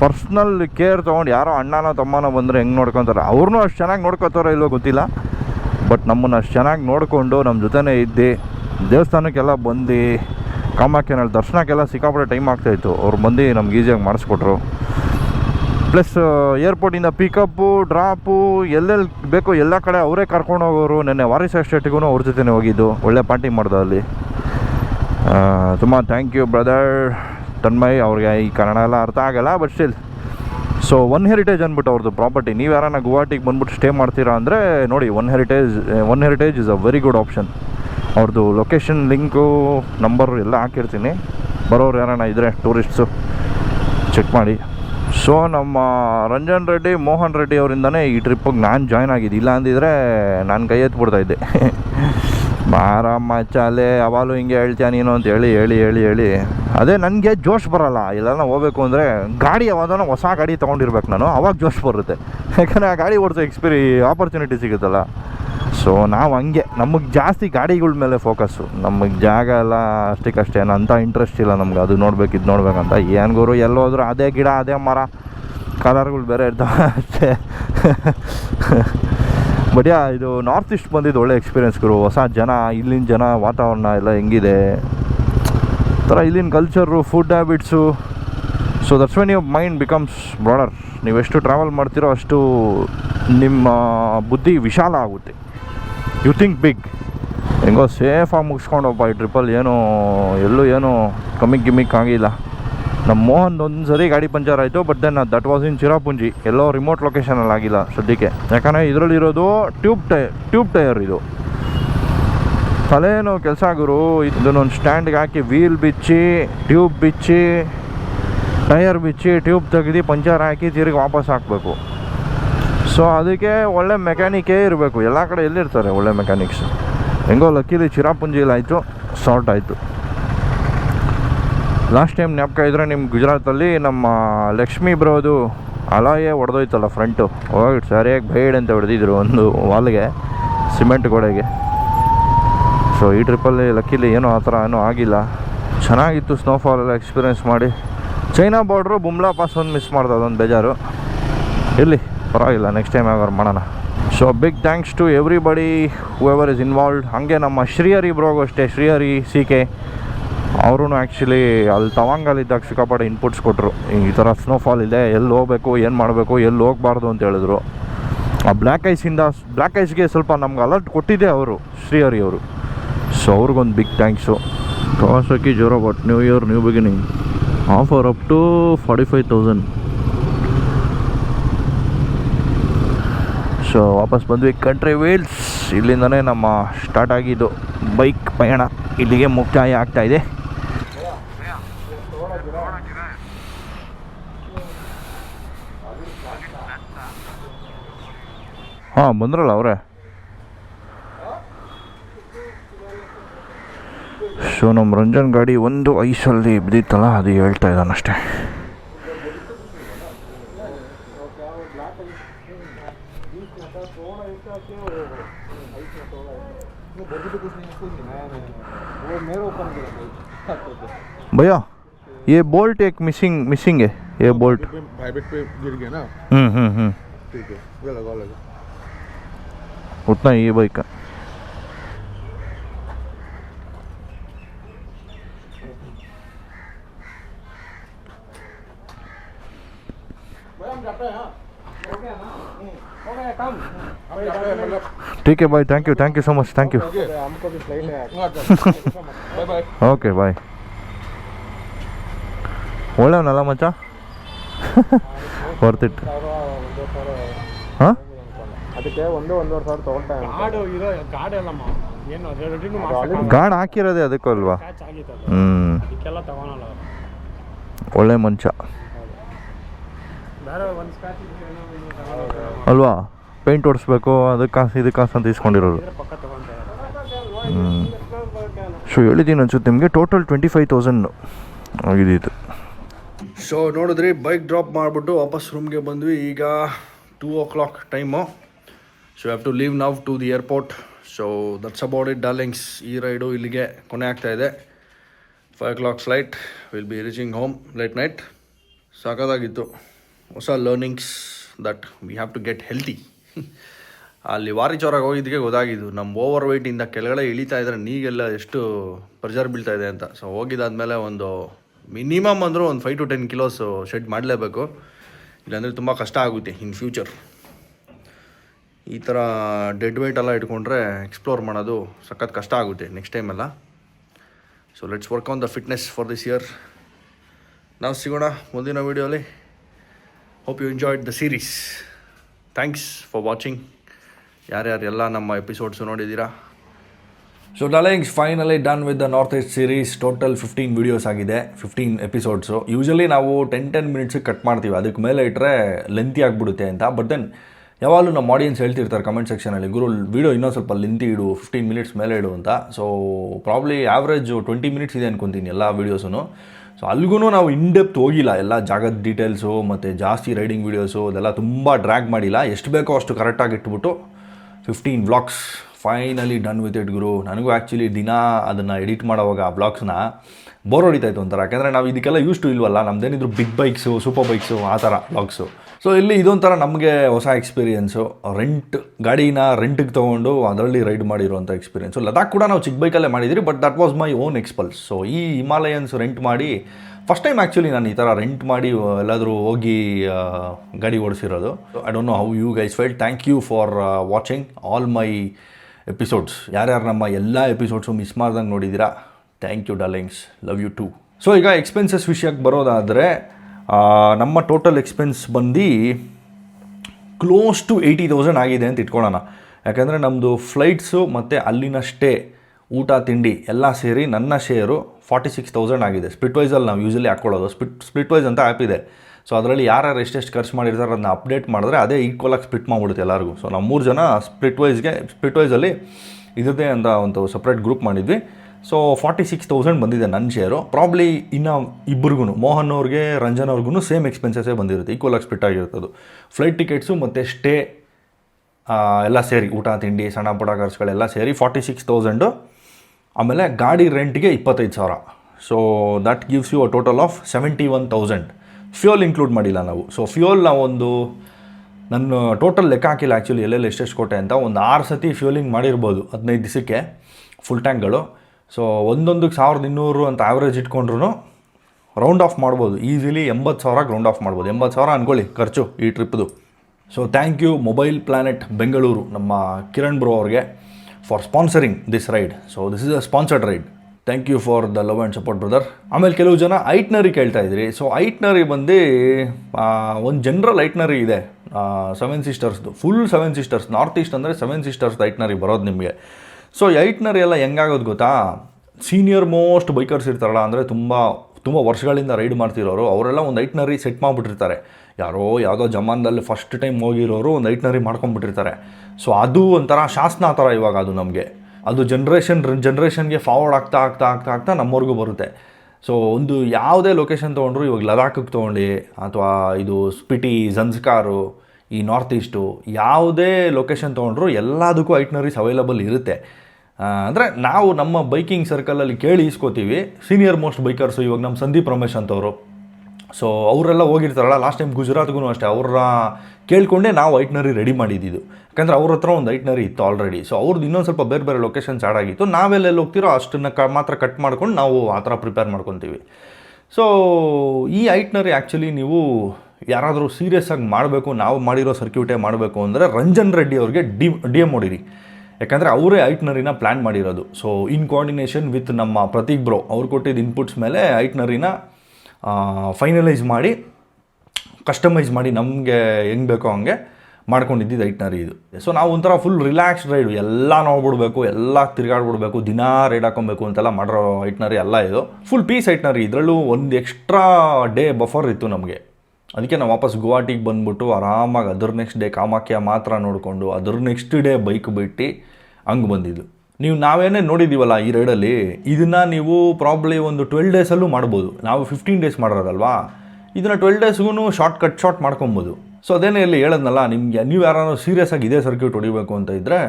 ಪರ್ಸ್ನಲ್ ಕೇರ್ ತೊಗೊಂಡು ಯಾರೋ ಅಣ್ಣನೋ, ತಮ್ಮನೋ ಬಂದರೆ ಹೆಂಗೆ ನೋಡ್ಕೊತಾರೆ? ಅವ್ರನ್ನೂ ಅಷ್ಟು ಚೆನ್ನಾಗಿ ನೋಡ್ಕೊತಾರೋ ಇಲ್ಲೋ ಗೊತ್ತಿಲ್ಲ. ಬಟ್ ನಮ್ಮನ್ನು ಅಷ್ಟು ಚೆನ್ನಾಗಿ ನೋಡಿಕೊಂಡು ನಮ್ಮ ಜೊತೆನೇ ಇದ್ದು. ದೇವಸ್ಥಾನಕ್ಕೆಲ್ಲ ಬಂದು. ಕಾಮಾಖ್ಯನಲ್ಲಿ ದರ್ಶನಕ್ಕೆಲ್ಲ ಸಿಕ್ಕಾಪಟ್ಟೆ ಟೈಮ್ ಆಗ್ತಾಯಿತ್ತು ಅವ್ರು ಬಂದು ನಮ್ಗೆ ಈಸಿಯಾಗಿ ಮಾಡಿಸ್ಕೊಟ್ರು. ಪ್ಲಸ್ ಏರ್ಪೋರ್ಟಿಂದ ಪಿಕಪ್ಪು ಡ್ರಾಪು ಎಲ್ಲೆಲ್ಲಿ ಬೇಕೋ ಎಲ್ಲ ಕಡೆ ಅವರೇ ಕರ್ಕೊಂಡು ಹೋಗೋರು. ನೆನ್ನೆ ವಾರಿಸ್ ಎಸ್ಟೇಟ್ಗೂ ಅವ್ರ ಜೊತೆನೇ ಹೋಗಿದ್ದು. ಒಳ್ಳೆ ಪಾರ್ಟಿ ಮಾಡ್ದೆ ಅಲ್ಲಿ ತುಂಬ ಥ್ಯಾಂಕ್ ಯು ಬ್ರದರ್ ತನ್ಮಯ್ ಅವ್ರಿಗೆ ಈ ಕನ್ನಡ ಎಲ್ಲ ಅರ್ಥ ಆಗಲ್ಲ but still so one heritage ಅಂದ್ಬಿಟ್ಟು ಅವ್ರದ್ದು ಪ್ರಾಪರ್ಟಿ ನೀವು ಯಾರನ್ನ ಗುವಾಹಟಿಗೆ ಬಂದ್ಬಿಟ್ಟು ಸ್ಟೇ ಮಾಡ್ತೀರಾ ಅಂದರೆ ನೋಡಿ one heritage one heritage is a very good option ಅವ್ರದ್ದು ಲೊಕೇಶನ್ ಲಿಂಕು ನಂಬರು ಎಲ್ಲ ಹಾಕಿರ್ತೀನಿ. ಬರೋರು ಯಾರಾನ ಇದ್ದರೆ ಟೂರಿಸ್ಟ್ಸು ಚೆಕ್ ಮಾಡಿ. ಸೊ ನಮ್ಮ ರಂಜನ್ ರೆಡ್ಡಿ, ಮೋಹನ್ ರೆಡ್ಡಿ ಅವರಿಂದನೇ ಈ ಟ್ರಿಪ್ಪಿಗೆ ನಾನು ಜಾಯ್ನ್ ಆಗಿದ್ದು. ಇಲ್ಲ ಅಂದಿದ್ರೆ ನಾನು ಕೈ ಎತ್ಬಿಡ್ತಾ ಇದ್ದೆ. ಮಾರಮ್ಮ ಚಾಲೆ, ಅವಾಗಲೂ ಹಿಂಗೆ ಹೇಳ್ತೀಯ ನೀನು ಅಂತ ಹೇಳಿ ಹೇಳಿ ಹೇಳಿ ಹೇಳಿ. ಅದೇ ನನಗೆ ಜೋಶ್ ಬರೋಲ್ಲ. ಇಲ್ಲೆಲ್ಲ ಹೋಗ್ಬೇಕು ಅಂದರೆ ಗಾಡಿ ಯಾವ್ದಾನ ಹೊಸ ಗಾಡಿ ತೊಗೊಂಡಿರ್ಬೇಕು ನಾನು. ಅವಾಗ ಜೋಶ್ ಬರುತ್ತೆ. ಯಾಕಂದರೆ ಆ ಗಾಡಿ ಓಡಿಸೋ ಎಕ್ಸ್ಪೀರಿ ಆಪರ್ಚುನಿಟಿ ಸಿಗುತ್ತಲ್ಲ. ಸೊ ನಾವು ಹಂಗೆ, ನಮಗೆ ಜಾಸ್ತಿ ಗಾಡಿಗಳ ಮೇಲೆ ಫೋಕಸ್ಸು ನಮಗೆ ಜಾಗ ಎಲ್ಲ ಅಷ್ಟಕ್ಕಷ್ಟೇ ಅಷ್ಟೇ ಅಂಥ ಇಂಟ್ರೆಸ್ಟ್ ಇಲ್ಲ ನಮ್ಗೆ. ಅದು ನೋಡ್ಬೇಕು, ಇದು ನೋಡ್ಬೇಕಂತ. ಏನು ಗುರು, ಎಲ್ಲೋದ್ರು ಅದೇ ಗಿಡ, ಅದೇ ಮರ ಕಲರ್ಗಳು ಬೇರೆ ಇರ್ತಾವೆ ಅಷ್ಟೇ. ಬಟ್ ಯಾ ಇದು ನಾರ್ತ್ ಈಸ್ಟ್ ಬಂದಿದ್ದು ಒಳ್ಳೆ ಎಕ್ಸ್ಪೀರಿಯನ್ಸ್ ಗುರು. ಹೊಸ ಜನ, ಇಲ್ಲಿನ ಜನ ವಾತಾವರಣ ಎಲ್ಲ ಹೆಂಗಿದೆ. ಥರ ಇಲ್ಲಿನ culture food habits so that's when your mind becomes broader ನೀವು ಎಷ್ಟು ಟ್ರಾವೆಲ್ ಮಾಡ್ತೀರೋ ಅಷ್ಟು ನಿಮ್ಮ ಬುದ್ಧಿ ವಿಶಾಲ ಆಗುತ್ತೆ. ಯು ಥಿಂಕ್ ಬಿಗ್ ಹೆಂಗೋ ಸೇಫಾಗಿ ಮುಗಿಸ್ಕೊಂಡಪ್ಪ ಈ ಟ್ರಿಪ್ಪಲ್ಲಿ ಏನೂ, ಎಲ್ಲೂ ಏನೂ ಕಮ್ಮಿಕ್ ಗಿಮ್ಮಿಕ್ ಆಗಿಲ್ಲ ನಮ್ಮ ಮೋಹನ್ ಒಂದು ಸರಿ ಗಾಡಿ ಪಂಚರ್ ಆಯಿತು but then that was in Cherrapunji yellow remote ಲೊಕೇಶನಲ್ಲಿ ಆಗಿಲ್ಲ ಸದ್ಯಕ್ಕೆ. ಯಾಕಂದರೆ ಇದರಲ್ಲಿರೋದು ಟ್ಯೂಬ್ ಟೈ ಟ್ಯೂಬ್ ಟೈರ್ ಇದು. ತಲೆನೋ ಕೆಲಸ ಗುರು, ಇದನ್ನೊಂದು ಸ್ಟ್ಯಾಂಡ್ಗೆ ಹಾಕಿ ವೀಲ್ ಬಿಚ್ಚಿ ಟ್ಯೂಬ್ ಬಿಚ್ಚಿ ಟೈರ್ ಬಿಚ್ಚಿ ಟ್ಯೂಬ್ ತೆಗೆದು ಪಂಚರ್ ಹಾಕಿ ತಿರುಗಿ ವಾಪಸ್ ಹಾಕಬೇಕು. ಸೊ ಅದಕ್ಕೆ ಒಳ್ಳೆ ಮೆಕ್ಯಾನಿಕೇ ಇರಬೇಕು. ಎಲ್ಲ ಕಡೆ ಎಲ್ಲಿರ್ತಾರೆ ಒಳ್ಳೆ ಮೆಕ್ಯಾನಿಕ್ಸ್ ಹೆಂಗೋ ಲಕ್ಕಿಲಿ ಚಿರಾಪುಂಜಿಲಾಯಿತು ಸಾರ್ಟ್ ಆಯಿತು ಲಾಸ್ಟ್ ಟೈಮ್ ಜ್ಞಾಪಕ ಇದ್ದರೆ ನಿಮ್ಮ ಗುಜರಾತಲ್ಲಿ ನಮ್ಮ ಲಕ್ಷ್ಮೀ ಬ್ರೋದು ಅಲಾಯೇ ಹೊಡೆದೋಯ್ತಲ್ಲ ಫ್ರಂಟು ಹೋಗಿ ಸರಿಯಾಗಿ ಬೈಡ್ ಅಂತ ಹೊಡೆದಿದ್ರು ಒಂದು ವಾಲ್ಗೆ, ಸಿಮೆಂಟ್ ಗೋಡೆಗೆ. ಸೊ ಈ ಟ್ರಿಪ್ಪಲ್ಲಿ ಲಕ್ಕಿಲಿ ಏನೂ ಆ ಥರ ಏನೂ ಆಗಿಲ್ಲ. ಚೆನ್ನಾಗಿತ್ತು ಸ್ನೋಫಾಲ್ ಎಲ್ಲ ಎಕ್ಸ್ಪೀರಿಯೆನ್ಸ್ ಮಾಡಿ. ಚೈನಾ ಬಾರ್ಡ್ರು ಬುಮ್ಲಾ ಪಾಸ್ ಒಂದು ಮಿಸ್ ಮಾಡ್ದೆ ಅದೊಂದು ಬೇಜಾರು. ಇರಲಿ ಪರವಾಗಿಲ್ಲ ನೆಕ್ಸ್ಟ್ ಟೈಮ್ ಯಾವಾಗ ಮಾಡೋಣ. So big thanks to everybody whoever is involved ಹಾಗೆ ನಮ್ಮ ಶ್ರೀಹರಿ ಬ್ರೋಗೂ ಅಷ್ಟೇ, ಶ್ರೀಹರಿ ಸಿ ಕೆ ಅವರು ಆ್ಯಕ್ಚುಲಿ ಅಲ್ಲಿ ತವಾಂಗಲ್ಲಿದ್ದಾಗ ಸಿಕ್ಕಾಪಟ್ಟೆ ಇನ್ಪುಟ್ಸ್ ಕೊಟ್ಟರು ಈ ಥರ ಸ್ನೋಫಾಲ್ ಇದೆ, ಎಲ್ಲಿ ಹೋಗಬೇಕು, ಏನು ಮಾಡಬೇಕು, ಎಲ್ಲಿ ಹೋಗಬಾರ್ದು ಅಂತ ಹೇಳಿದ್ರು. ಆ ಬ್ಲ್ಯಾಕ್ ಐಸಿಂದ ಬ್ಲ್ಯಾಕ್ ಐಸ್ಗೆ ಸ್ವಲ್ಪ ನಮ್ಗೆ ಅಲರ್ಟ್ ಕೊಟ್ಟಿದ್ದೆ ಅವರು, ಶ್ರೀಹರಿ ಅವರು. ಸೊ ಅವ್ರಿಗೊಂದು big thanks Kawasaki ಜೋರೋ but new year new beginning offer up to forty five thousand so ವಾಪಸ್ ಬಂದ್ವಿ ಕಂಟ್ರಿ ವೀಲ್ಸ್ ಇಲ್ಲಿಂದನೇ ನಮ್ಮ ಸ್ಟಾರ್ಟ್ ಆಗಿದ್ದು ಬೈಕ್ ಪಯಣ. ಇಲ್ಲಿಗೆ ಮುಕ್ತಾಯ ಆಗ್ತಾ ಇದೆ. ಹಾಂ, ಬಂದ್ರಲ್ಲ ಅವರೇ? ಸೊ ನಮ್ಮ ರಂಜನ್ ಗಾಡಿ ಒಂದು ಐಸಲ್ಲಿ ಬಿದ್ದಿತ್ತಲ್ಲ, ಅದು ಹೇಳ್ತಾ ಇದ್ದಾನಷ್ಟೇ. भैया ये बोल्ट एक मिसिंग मिसिंग है ये तो बोल्ट प्राइवेट पे गिर गया ना? हम्म हम्म हम्म। ठीक है लगा लगा। उतना ही है भाई का। T K bye thank you thank you so much thank you okay bye ಒಳ್ಳೆಯವನಲ್ಲ ಮಚ್ಚ? ಹೊರ್ತಿಟ್ಟು ಹಾಂ ಅದಕ್ಕೆ ಒಂದು ಸಾವಿರ ತಗೊಂಡೆ ಗಾಡ್ ಹಾಕಿರೋದೇ ಅದಕ್ಕೂ ಅಲ್ವಾ? ಒಳ್ಳೆ ಮಂಚ. ಅಲ್ವಾ? ಪೇಂಟ್ ಹೊಡಿಸ್ಬೇಕು ಅದಕ್ಕೆ ಕಾಸು ಇದಕ್ಕೆ ಕಾಸು ಅಂತ ಇಸ್ಕೊಂಡಿರೋರು. ಹ್ಞೂ ಸೊ ಹೇಳಿದ್ದೀನಿ ಅನ್ಸುತ್ತೆ ನಿಮಗೆ ಟೋಟಲ್ ಟ್ವೆಂಟಿ ಫೈವ್ ತೌಸಂಡ್ ಆಗಿದ್ದಿತ್ತು ಸೊ ನೋಡಿದ್ರಿ ಬೈಕ್ ಡ್ರಾಪ್ ಮಾಡಿಬಿಟ್ಟು ವಾಪಸ್ ರೂಮ್ಗೆ ಬಂದ್ವಿ, ಈಗ two o'clock time so have to leave now to the airport so that's about it darlings ಈ ರೈಡು ಇಲ್ಲಿಗೆ ಕೊನೆ ಆಗ್ತಾ ಇದೆ. Five o'clock flight will be reaching home late night ಸಾಕಾಗಿತ್ತು ಹೊಸ learnings that we have to get healthy ಅಲ್ಲಿ ವಾರಿ ಜೋರಾಗಿ ಹೋಗಿದ್ದಕ್ಕೆ ಗೊತ್ತಾಗಿದ್ದು. ನಮ್ಮ ಓವರ್ ವೆಯ್ಟಿಂದ ಕೆಳಗಡೆ ಇಳಿತಾ ಇದ್ರೆ ನೀಗೆಲ್ಲ ಎಷ್ಟು ಪ್ರೆಷರ್ ಬೀಳ್ತಾ ಇದೆ ಅಂತ. ಸೊ ಹೋಗಿದ್ದಾದ್ಮೇಲೆ ಒಂದು ಮಿನಿಮಮ್ ಅಂದರೂ ಒಂದು five to ten kilos shed ಮಾಡಲೇಬೇಕು. ಇಲ್ಲಾಂದರೆ ತುಂಬ ಕಷ್ಟ ಆಗುತ್ತೆ ಇನ್ ಫ್ಯೂಚರ್ ಈ ಥರ ಡೆಡ್ ವೈಟ್ ಎಲ್ಲ ಇಟ್ಕೊಂಡ್ರೆ ಎಕ್ಸ್ಪ್ಲೋರ್ ಮಾಡೋದು ಸಖತ್ ಕಷ್ಟ ಆಗುತ್ತೆ next ಟೈಮೆಲ್ಲ so let's work on the fitness for this year ನಾವು ಸಿಗೋಣ ಮುಂದಿನ ವೀಡಿಯೋಲಿ hope you enjoyed the series thanks for watching ಯಾರ್ಯಾರೆಲ್ಲ ನಮ್ಮ ಎಪಿಸೋಡ್ಸು ನೋಡಿದ್ದೀರಾ? So darlings finally done with the north east series total fifteen videos ಆಗಿದೆ. Fifteen episodes usually ನಾವು ten ten ಮಿನಿಟ್ಸಿಗೆ cut ಮಾಡ್ತೀವಿ. ಅದಕ್ಕೆ ಮೇಲೆ ಇಟ್ಟರೆ ಲೆಂತಿ ಆಗಿಬಿಡುತ್ತೆ ಅಂತ. ಬಟ್ ದೆನ್ ಯಾವಾಗಲೂ ನಮ್ಮ ಆಡಿಯನ್ಸ್ ಹೇಳ್ತಿರ್ತಾರೆ ಕಮೆಂಟ್ ಸೆಕ್ಷನಲ್ಲಿ ಗುರು ವೀಡಿಯೋ ಇನ್ನೊಂದು ಸ್ವಲ್ಪ ಲೆಂತಿ ಇಡು ಫಿಫ್ಟೀನ್ ಮಿನಿಟ್ಸ್ ಮೇಲೆ ಇಡು ಅಂತ. So probably average twenty minutes ಇದೆ ಅನ್ಕೊತೀನಿ ಎಲ್ಲ ವೀಡಿಯೋಸು ಸೊ ಅಲ್ಲಿಗೂ ನಾವು ಇನ್ ಡೆಪ್ತ್ ಹೋಗಿಲ್ಲ. ಎಲ್ಲ ಜಾಗದ ಡೀಟೇಲ್ಸು ಮತ್ತು ಜಾಸ್ತಿ ರೈಡಿಂಗ್ ವೀಡಿಯೋಸು ಅದೆಲ್ಲ ತುಂಬ ಡ್ರ್ಯಾಗ್ ಮಾಡಿಲ್ಲ. ಎಷ್ಟು ಬೇಕೋ ಅಷ್ಟು ಕರೆಕ್ಟಾಗಿ ಇಟ್ಬಿಟ್ಟು fifteen vlogs finally done with it ಗುರು. ನನಗೂ ಆ್ಯಕ್ಚುಲಿ ದಿನ ಅದನ್ನು ಎಡಿಟ್ ಮಾಡೋವಾಗ ಆ ಬ್ಲಾಗ್ಸ್ನ ಬೋರ್ ಹೊಡಿತಾಯಿತ್ತು ಒಂಥರ. ಯಾಕೆಂದರೆ ನಾವು ಇದಕ್ಕೆಲ್ಲ ಯೂಸ್ ಟು ಇಲ್ವಲ್ಲ? ನಮ್ದೇನಿದ್ರು ಬಿಗ್ ಬೈಕ್ಸು ಸೂಪರ್ ಬೈಕ್ಸು ಆ ಥರ ವ್ಲಾಗ್ಸು ಸೊ ಇಲ್ಲಿ ಇದೊಂಥರ ನಮಗೆ ಹೊಸ ಎಕ್ಸ್ಪೀರಿಯೆನ್ಸು ರೆಂಟ್ ಗಾಡಿನ ರೆಂಟಿಗೆ ತೊಗೊಂಡು ಅದರಲ್ಲಿ ರೈಡ್ ಮಾಡಿರುವಂಥ ಎಕ್ಸ್ಪೀರಿಯೆನ್ಸು ಲದಾಖ್ ಕೂಡ ನಾವು ಚಿಕ್ಕ ಬೈಕಲ್ಲೇ ಮಾಡಿದಿರಿ but that was my own Xpulse so ಈ ಹಿಮಾಲಯನ್ಸ್ ರೆಂಟ್ ಮಾಡಿ ಫಸ್ಟ್ ಟೈಮ್ ಆ್ಯಕ್ಚುಲಿ ನಾನು ಈ ಥರ ರೆಂಟ್ ಮಾಡಿ ಎಲ್ಲಾದರೂ ಹೋಗಿ ಗಾಡಿ ಓಡಿಸಿರೋದು. I don't know how you guys felt thank you for watching all my episodes ಯಾರ್ಯಾರು ನಮ್ಮ ಎಲ್ಲ ಎಪಿಸೋಡ್ಸು ಮಿಸ್ ಮಾಡ್ದಂಗೆ ನೋಡಿದ್ದೀರಾ? Thank you darlings love you too so ಈಗ ಎಕ್ಸ್ಪೆನ್ಸಸ್ ವಿಷಯಕ್ಕೆ ಬರೋದಾದರೆ ನಮ್ಮ ಟೋಟಲ್ ಎಕ್ಸ್ಪೆನ್ಸ್ ಬಂದು ಕ್ಲೋಸ್ ಟು ಏಯ್ಟಿ ತೌಸಂಡ್ ಆಗಿದೆ ಅಂತ ಇಟ್ಕೊಳ್ಳೋಣ ಯಾಕಂದರೆ ನಮ್ಮದು ಫ್ಲೈಟ್ಸು ಮತ್ತು ಅಲ್ಲಿನ ಸ್ಟೇ ಊಟ, ತಿಂಡಿ ಎಲ್ಲ ಸೇರಿ ನನ್ನ ಶೇರು ಫಾರ್ಟಿ ಸಿಕ್ಸ್ ತೌಸಂಡ್ ಆಗಿದೆ. ಸ್ಪ್ಲಿಟ್ ವೈಸಲ್ಲಿ ನಾವು ಯೂಸಲಿ ಹಾಕ್ಕೊಳ್ಳೋದು. ಸ್ಪಿಟ್ ಸ್ಪ್ಲಿಟ್ ವೈಸ್ ಅಂತ ಆ್ಯಪ್ ಇದೆ. ಸೊ ಅದರಲ್ಲಿ ಯಾರ್ಯಾರು ಎಷ್ಟೆಷ್ಟು ಖರ್ಚು ಮಾಡಿರ್ತಾರೆ ಅದನ್ನ ಅಪ್ಡೇಟ್ ಮಾಡಿದ್ರೆ ಅದೇ ಈಕ್ವಲಾಗಿ ಸ್ಪ್ಲಿಟ್ ಮಾಡಿಬಿಡುತ್ತೆ ಎಲ್ಲರಿಗೂ. ಸೊ ನಾವು ಮೂರು ಜನ ಸ್ಪ್ಲಿಟ್ ವೈಸ್ಗೆ ಸ್ಪ್ಲಿಟ್ ವೈಸಲ್ಲಿ ಇದರದೇ ಅಂತ ಒಂದು ಸಪ್ರೇಟ್ ಗ್ರೂಪ್ ಮಾಡಿದ್ವಿ. ಸೊ ಫಾರ್ಟಿ ಸಿಕ್ಸ್ ತೌಸಂಡ್ ಬಂದಿದೆ ನನ್ನ ಶೇರು ಪ್ರಾಬ್ಲಿ ಇನ್ನು ಇಬ್ಬರಿಗೂ ಮೋಹನ್ ಅವ್ರಿಗೆ, ರಂಜನ್ ಅವ್ರಿಗೂ ಸೇಮ್ ಎಕ್ಸ್ಪೆನ್ಸಸ್ಸೇ ಬಂದಿರುತ್ತೆ. ಈಕ್ವಲ್ ಆಗಿ ಸ್ಪ್ಲಿಟ್ ಆಗಿರ್ತದೆ. ಫ್ಲೈಟ್ ಟಿಕೆಟ್ಸು ಮತ್ತು ಸ್ಟೇ ಎಲ್ಲ ಸೇರಿ, ಊಟ, ತಿಂಡಿ, ಸಣ್ಣ ಪುಟ ಖರ್ಚುಗಳೆಲ್ಲ ಸೇರಿ ಫಾರ್ಟಿ ಸಿಕ್ಸ್ ತೌಸಂಡು ಆಮೇಲೆ ಗಾಡಿ ರೆಂಟ್ಗೆ ಇಪ್ಪತ್ತೈದು ಸಾವಿರ. So that gives you a total of seventy one thousand fuel include ಮಾಡಿಲ್ಲ ನಾವು. ಸೊ ಫ್ಯೂಯಲ್ ನಾವೊಂದು ನನ್ನ ಟೋಟಲ್ ಲೆಕ್ಕ ಹಾಕಿಲ್ಲ ಆ್ಯಕ್ಚುಲಿ ಎಲ್ಲೆಲ್ಲಿ ಎಷ್ಟೆಷ್ಟು ಕೊಟ್ಟೆ ಅಂತ. ಒಂದು ಆರು ಸತಿ ಫ್ಯೂಲಿಂಗ್ ಮಾಡಿರ್ಬೋದು ಹದಿನೈದು ದಿವಸಕ್ಕೆ ಫುಲ್ ಟ್ಯಾಂಕ್ಗಳು ಸೊ ಒಂದೊಂದಕ್ಕೆ ಸಾವಿರದ ಇನ್ನೂರು ಅಂತ ಆ್ಯಾವ್ರೇಜ್ ಇಟ್ಕೊಂಡ್ರು ರೌಂಡ್ ಆಫ್ ಮಾಡ್ಬೋದು. ಈಸಿಲಿ ಎಂಬತ್ತು ಸಾವಿರ ರೌಂಡ್ ಆಫ್ ಮಾಡ್ಬೋದು. ಎಂಬತ್ತು ಸಾವಿರ ಅಂದ್ಕೊಳ್ಳಿ ಖರ್ಚು ಈ ಟ್ರಿಪ್ದು so thank you Mobile Planet Bengaluru ನಮ್ಮ ಕಿರಣ್ ಬ್ರೋ ಅವ್ರಿಗೆ for sponsoring this ride so this is a sponsored ride thank you for the love and support brother ಆಮೇಲೆ ಕೆಲವು ಜನ ಐಟ್ನರಿ ಕೇಳ್ತಾ ಇದ್ರಿ. ಸೊ ಐಟ್ನರಿ ಬಂದು ಒಂದು ಜನರಲ್ ಐಟ್ನರಿ ಇದೆ. Seven ಸಿಸ್ಟರ್ಸ್ದು full seven sisters north east ಅಂದರೆ ಸೆವೆನ್ ಸಿಸ್ಟರ್ಸ್ ಐಟ್ನರಿ ಬರೋದು ನಿಮಗೆ. ಸೊ ಏಯ್ಟ್ನರ್ ಎಲ್ಲ ಹೆಂಗಾಗೋದು ಗೊತ್ತಾ? ಸೀನಿಯರ್ ಮೋಸ್ಟ್ ಬೈಕರ್ಸ್ ಇರ್ತಾರಲ್ಲ, ಅಂದರೆ ತುಂಬ ತುಂಬ ವರ್ಷಗಳಿಂದ ರೈಡ್ ಮಾಡ್ತಿರೋರು, ಅವರೆಲ್ಲ ಒಂದು ಐಟ್ನರಿ ಸೆಟ್ ಮಾಡಿಬಿಟ್ಟಿರ್ತಾರೆ. ಯಾರೋ ಯಾವುದೋ ಜಮಾನದಲ್ಲಿ ಫಸ್ಟ್ ಟೈಮ್ ಹೋಗಿರೋರು ಒಂದು ಐಟ್ನರಿ ಮಾಡ್ಕೊಂಡ್ಬಿಟ್ಟಿರ್ತಾರೆ. ಸೊ ಅದು ಒಂಥರ ಶಾಸನ ಥರ ಇವಾಗ ಅದು ನಮಗೆ. ಅದು ಜನ್ರೇಷನ್ ಜನ್ರೇಷನ್ಗೆ ಫಾರ್ವರ್ಡ್ ಆಗ್ತಾ ಆಗ್ತಾ ಆಗ್ತಾ ಆಗ್ತಾ ನಮ್ಮವ್ರಿಗೂ ಬರುತ್ತೆ. ಸೊ ಒಂದು ಯಾವುದೇ ಲೊಕೇಶನ್ ತೊಗೊಂಡ್ರು ಇವಾಗ ಲದಾಖಕ್ಕೆ ತೊಗೊಂಡು, ಅಥವಾ ಇದು ಸ್ಪಿಟಿ ಜನ್ಸ್ಕಾರು ಈ ನಾರ್ತ್ ಈಸ್ಟು ಯಾವುದೇ ಲೊಕೇಶನ್ ತೊಗೊಂಡ್ರು ಎಲ್ಲದಕ್ಕೂ ಐಟ್ನರೀಸ್ ಅವೈಲಬಲ್ ಇರುತ್ತೆ. ಅಂದರೆ ನಾವು ನಮ್ಮ ಬೈಕಿಂಗ್ ಸರ್ಕಲಲ್ಲಿ ಕೇಳಿ ಇಸ್ಕೋತೀವಿ ಸೀನಿಯರ್ ಮೋಸ್ಟ್ ಬೈಕರ್ಸು ಇವಾಗ ನಮ್ಮ ಸಂದೀಪ್ ರಮೇಶ್ ಅಂತವರು. ಸೊ ಅವರೆಲ್ಲ ಹೋಗಿರ್ತಾರಲ್ಲ ಲಾಸ್ಟ್ ಟೈಮ್ ಗುಜರಾತ್ಗೂ ಅಷ್ಟೇ ಅವರ ಕೇಳಿಕೊಂಡೇ ನಾವು ಐಟ್ನರಿ ರೆಡಿ ಮಾಡಿದ್ದು ಯಾಕಂದರೆ ಅವ್ರ ಹತ್ರ ಒಂದು ಐಟ್ನರಿ ಇತ್ತು ಆಲ್ರೆಡಿ ಸೊ ಅವ್ರದ್ದು ಇನ್ನೊಂದು ಸ್ವಲ್ಪ ಬೇರೆ ಬೇರೆ ಲೊಕೇಶನ್ಸ್ ಆ್ಯಡ್ ಆಗಿತ್ತು. ನಾವೆಲ್ಲೆಲ್ಲಿ ಹೋಗ್ತಿರೋ ಅಷ್ಟನ್ನು ಕ, ಮಾತ್ರ ಕಟ್ ಮಾಡ್ಕೊಂಡು ನಾವು ಆ ಥರ ಪ್ರಿಪೇರ್ ಮಾಡ್ಕೊತೀವಿ. ಸೊ ಈ ಐಟ್ನರಿ ಆ್ಯಕ್ಚುಲಿ ನೀವು ಯಾರಾದರೂ ಸೀರಿಯಸ್ ಆಗಿ ಮಾಡಬೇಕು, ನಾವು ಮಾಡಿರೋ ಸರ್ಕ್ಯೂಟೇ ಮಾಡಬೇಕು ಅಂದರೆ ರಂಜನ್ ರೆಡ್ಡಿ ಅವ್ರಿಗೆ ಡಿ ಡಿ ಎಂ ಹೊಡಿರಿ ಯಾಕಂದರೆ ಅವರೇ ಐಟ್ನರಿನ ಪ್ಲ್ಯಾನ್ ಮಾಡಿರೋದು. ಸೊ ಇನ್ ಕೋಆರ್ಡಿನೇಷನ್ ವಿತ್ ನಮ್ಮ ಪ್ರತೀಕ್ ಬ್ರೋ ಅವ್ರು ಕೊಟ್ಟಿದ್ದ ಇನ್ಪುಟ್ಸ್ ಮೇಲೆ ಐಟ್ನರಿನ ಫೈನಲೈಸ್ ಮಾಡಿ ಕಸ್ಟಮೈಸ್ ಮಾಡಿ ನಮಗೆ ಹೆಂಗೆ ಬೇಕೋ ಹಂಗೆ ಮಾಡ್ಕೊಂಡಿದ್ದಿದ್ದು ಐಟ್ನರಿ ಇದು. ಸೊ ನಾವು ಒಂಥರ ಫುಲ್ ರಿಲ್ಯಾಕ್ಸ್ಡ್ ರೈಡು ಎಲ್ಲ ನೋಡ್ಬಿಡ್ಬೇಕು, ಎಲ್ಲ ತಿರುಗಾಡ್ಬಿಡ್ಬೇಕು, ದಿನಾ ರೈಡ್ ಹಾಕೊಬೇಕು ಅಂತೆಲ್ಲ ಮಾಡಿರೋ ಐಟ್ನರಿ ಎಲ್ಲ ಇದು. ಫುಲ್ ಪೀಸ್ ಐಟ್ನರಿ, ಇದರಲ್ಲೂ ಒಂದು ಎಕ್ಸ್ಟ್ರಾ ಡೇ ಬಫರ್ ಇತ್ತು ನಮಗೆ. ಅದಕ್ಕೆ ನಾವು ವಾಪಸ್ ಗುವಾಹಟಿಗೆ ಬಂದ್ಬಿಟ್ಟು ಆರಾಮಾಗಿ ಅದ್ರ ನೆಕ್ಸ್ಟ್ ಡೇ ಕಾಮಾಖ್ಯ ಮಾತ್ರ ನೋಡಿಕೊಂಡು ಅದ್ರ ನೆಕ್ಸ್ಟ್ ಡೇ ಬೈಕ್ ಬಿಟ್ಟು ಹಂಗೆ ಬಂದಿದ್ದು. ನೀವು ನಾವೇನೇ ನೋಡಿದ್ದೀವಲ್ಲ ಈ ರೈಡಲ್ಲಿ ಇದನ್ನು ನೀವು ಪ್ರಾಬ್ಲಿ ಒಂದು ಟ್ವೆಲ್ ಡೇಸಲ್ಲೂ ಮಾಡ್ಬೋದು. ನಾವು ಫಿಫ್ಟೀನ್ ಡೇಸ್ ಮಾಡಿರೋದಲ್ವಾ? ಇದನ್ನು ಟ್ವೆಲ್ ಡೇಸ್ಗೂ ಶಾರ್ಟ್ ಕಟ್ ಶಾರ್ಟ್ ಮಾಡ್ಕೊಬೋದು. ಸೊ ಅದೇನೇ ಇಲ್ಲಿ ಹೇಳೋದ್ನಲ್ಲ, ನಿಮಗೆ ನೀವು ಯಾರು ಸೀರಿಯಸ್ ಆಗಿ ಇದೇ ಸರ್ಕ್ಯೂಟ್ ಹೊಡಿಬೇಕು ಅಂತ ಇದ್ದರೆ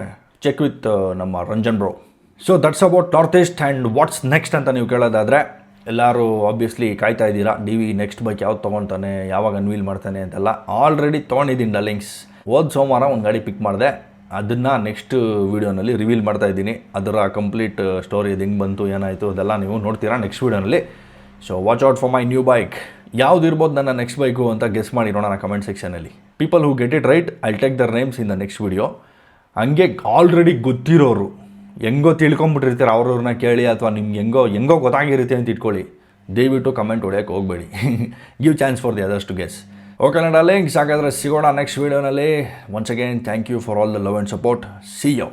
ಚೆಕ್ ವಿತ್ ನಮ್ಮ Ranjan bro so that's about north east and what's next ಅಂತ ನೀವು ಕೇಳೋದಾದರೆ ಎಲ್ಲರೂ ಆಬ್ವಿಯಸ್ಲಿ ಕಾಯ್ತಾ ಇದ್ದೀರಾ? ಡಿ ವಿ ನೆಕ್ಸ್ಟ್ ಬೈಕ್ ಯಾವ್ದು ತೊಗೊಳ್ತಾನೆ ಯಾವಾಗ ಅನ್ವೀಲ್ ಮಾಡ್ತಾನೆ ಅಂತೆಲ್ಲ ಆಲ್ರೆಡಿ ತೊಗೊಂಡಿದ್ದೀನಿ ಡಲ್ಲಿಂಗ್ಸ್ ಹೋದ ಸೋಮವಾರ ಒಂದು ಗಾಡಿ ಪಿಕ್ ಮಾಡಿದೆ. ಅದನ್ನು ನೆಕ್ಸ್ಟ್ ವೀಡಿಯೋನಲ್ಲಿ ರಿವೀಲ್ ಮಾಡ್ತಾ ಇದ್ದೀನಿ. ಅದರ ಕಂಪ್ಲೀಟ್ ಸ್ಟೋರಿ ಇದು ಹೆಂಗೆ ಬಂತು, ಏನಾಯಿತು ಅದೆಲ್ಲ ನೀವು ನೋಡ್ತೀರಾ next ವೀಡಿಯೋನಲ್ಲಿ so watch out for my new bike ಯಾವ್ದು ಇರ್ಬೋದು ನನ್ನ ನೆಕ್ಸ್ಟ್ ಬೈಕು ಅಂತ ಗೆಸ್ ಮಾಡಿ ನೋಡೋಣ ಕಮೆಂಟ್ ಸೆಕ್ಷನಲ್ಲಿ people who get it right I take their names in the next video ಹಂಗೆ ಆಲ್ರೆಡಿ ಗೊತ್ತಿರೋರು. ಹೆಂಗೋ ತಿಳ್ಕೊಂಬಿಟ್ಟಿರ್ತೀರ, ಅವ್ರವ್ರನ್ನ ಕೇಳಿ ಅಥವಾ ನಿಮ್ಗೆ ಹೆಂಗೋ ಹೆಂಗೋ ಗೊತ್ತಾಗಿರುತ್ತೆ ಅಂತ ಇಟ್ಕೊಳ್ಳಿ. ದಯವಿಟ್ಟು ಕಮೆಂಟ್ ಹೊಡೆಯೋಕೆ ಹೋಗಬೇಡಿ. Give chance for the others to guess okay ನಡಲೆ ಹಿಂಗೆ ಸಾಕಾದರೆ ಸಿಗೋಣ next ವೀಡಿಯೋನಲ್ಲಿ once again thank you for all the love and support see you